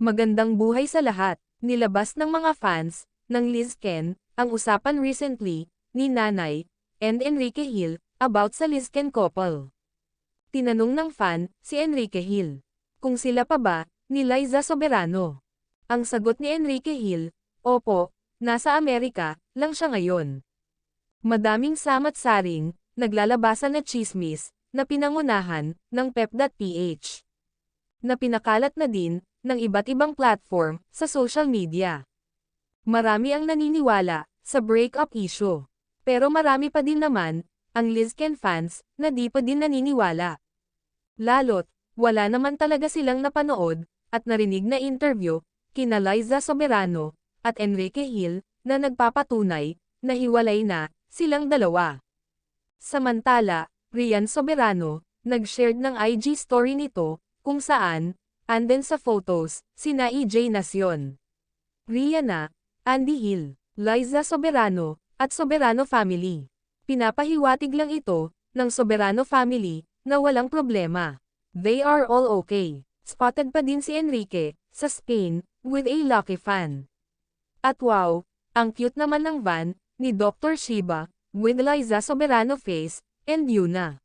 Magandang buhay sa lahat. Nilabas ng mga fans ng Liz Ken ang usapan recently ni Nanay and Enrique Hill about sa Liz Ken couple. Tinanong ng fan si Enrique Hill kung sila pa ba ni Liza Soberano. Ang sagot ni Enrique Hill, Opo, nasa Amerika lang siya ngayon. Madaming samat-saring, naglalabasan na chismis, na pinangunahan ng pep.ph. Na pinakalat na din ng iba't ibang platform sa social media. Marami ang naniniwala sa breakup issue. Pero marami pa din naman ang Lizken fans na di pa din naniniwala. Lalot, wala naman talaga silang napanood at narinig na interview kina Liza Soberano at Enrique Hill na nagpapatunay na hiwalay na silang dalawa. Samantala, Rian Soberano, nag-shared ng IG story nito, kung saan, anden sa photos, sina EJ Nacion. Rihanna, Andy Hill, Liza Soberano, at Soberano Family. Pinapahiwatig lang ito, ng Soberano Family, na walang problema. They are all okay. Spotted pa din si Enrique, sa Spain, with a lucky fan. At wow, ang cute naman ng van, ni Dr. Shiba, with Liza Soberano face, and Yuna.